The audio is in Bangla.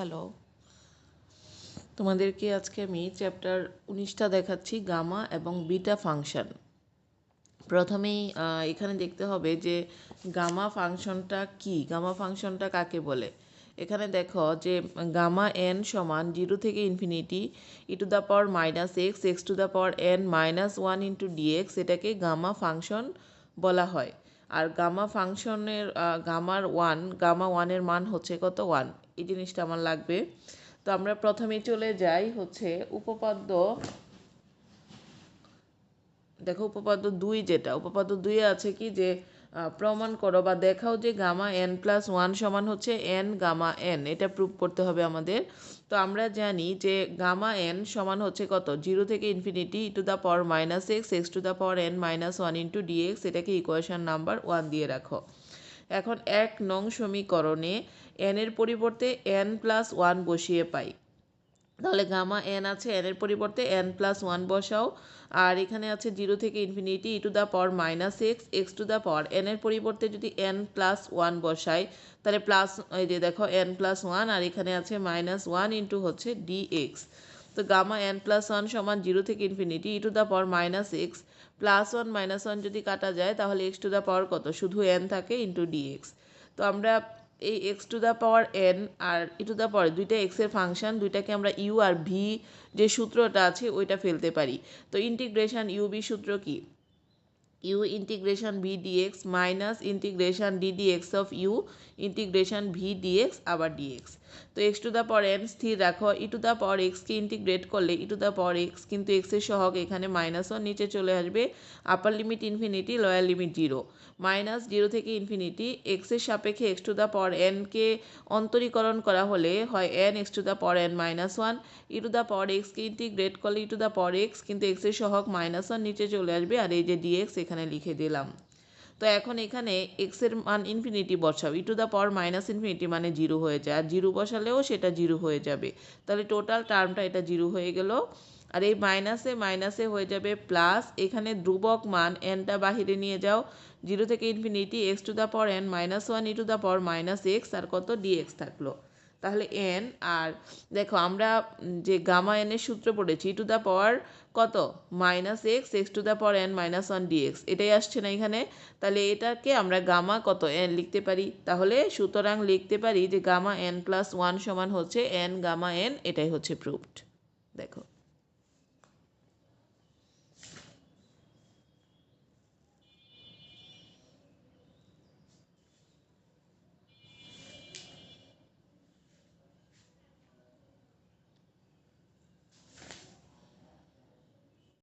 হ্যালো। তোমাদেরকে আজকে আমি চ্যাপ্টার উনিশটা দেখাচ্ছি গামা এবং বিটা ফাংশন প্রথমেই এখানে দেখতে হবে যে গামা ফাংশনটা কি? গামা ফাংশনটা কাকে বলে? এখানে দেখো যে গামা এন সমান জিরো থেকে infinity e to the power minus x x to the power n minus one into dx এটাকে গামা ফাংশন বলা হয়। আর গামা ফাংশনের গামার ওয়ান গামা ওয়ানের মান হচ্ছে কত ওয়ান এই জিনিসটা আমার লাগবে। তো আমরা প্রথমে চলে যাই হচ্ছে উপপাদ্য, দেখো উপপাদ্য দুই যেটা, উপপাদ্য দুই আছে কি যে প্রমাণ করো বা দেখাও যে গামা এন প্লাস ওয়ান সমান হচ্ছে এন গামা এন এটা প্রুভ করতে হবে আমাদের। তো আমরা জানি যে গামা এন সমান হচ্ছে কত? জিরো থেকে infinity to the power minus x x to the power n minus one into dx এটাকে ইকুয়েশন নাম্বার ওয়ান দিয়ে রাখো। এখন এক নং সমীকরণে এন এর পরিবর্তে এন প্লাস ওয়ান বসিয়ে পাই। তাহলে গামা এন আছে এন এর পরিবর্তে এন প্লাস ওয়ান বসাও। আর এখানে আছে জিরো থেকে infinity e to the power minus x x to the power n এর পরিবর্তে যদি এন প্লাস ওয়ান বসাই, তাহলে প্লাস এই যে দেখো এন প্লাস ওয়ান আর এখানে আছে মাইনাস ওয়ান ইন্টু হচ্ছে ডি এক্স তো গামা এন প্লাস ওয়ান সমান জিরো থেকে infinity e to the power minus x plus one minus one যদি কাটা যায়, তাহলে এক্স টু দ্য পাওয়ার কত? শুধু এন থাকে ইন্টু ডি এক্স তো আমরা এই x to the power n R e to the power দুইটা এক্সের ফাংশন দুইটাকে আমরা ইউ আর ভি যে সূত্রটা আছে, ওইটা ফেলতে পারি। তো ইন্টিগ্রেশন ইউ ভি সূত্র কি? U integration v dx minus integration d dx of u integration v dx আবার ডিএক্স তো x to the power n স্থির রাখো। ই টু দ্য পাওয়ার এক্সকে ইন্টিগ্রেট করলে e to the power x কিন্তু এক্সের সহগ এখানে মাইনাস ওয়ান নিচে চলে আসবে। Upper limit infinity lower limit zero minus zero থেকে ইনফিনিটি এক্সের সাপেক্ষে এক্স টু দ্য পাওয়ার এনকে অন্তরীকরণ করা হলে হয় n x to the power n minus one e to the power এক্সকে ইন্টিগ্রেট করলে e to the power x কিন্তু এক্সের সহগ মাইনাস ওয়ান নিচে চলে আসবে। আর এই যে ডিএক্স এখানে লিখে দিলাম। তো এখন এখানে এক্সের মান ইনফিনিটি বসাও। E to the power minus infinity মানে জিরো হয়ে যায়। আর জিরো বসালেও সেটা জিরো হয়ে যাবে। তাহলে টোটাল টার্মটা এটা জিরো হয়ে গেল। আর এই মাইনাসে মাইনাসে হয়ে যাবে প্লাস এখানে ধ্রুবক মান এনটা বাহিরে নিয়ে যাও। জিরো থেকে infinity x to the power n minus one e to the power minus x আর কত ডিএক্স থাকল। তাহলে এন আর দেখো আমরা যে গামা এনের সূত্র পড়েছি টু দ্য পাওয়ার কত? Minus x x to the power n minus one dx এটাই আসছে না এখানে। তাহলে এটাকে আমরা গামা কত এন লিখতে পারি? তাহলে সুতরাং লিখতে পারি যে গামা এন প্লাস ওয়ান সমান হচ্ছে এন গামা এন এটাই হচ্ছে প্রুফড দেখো।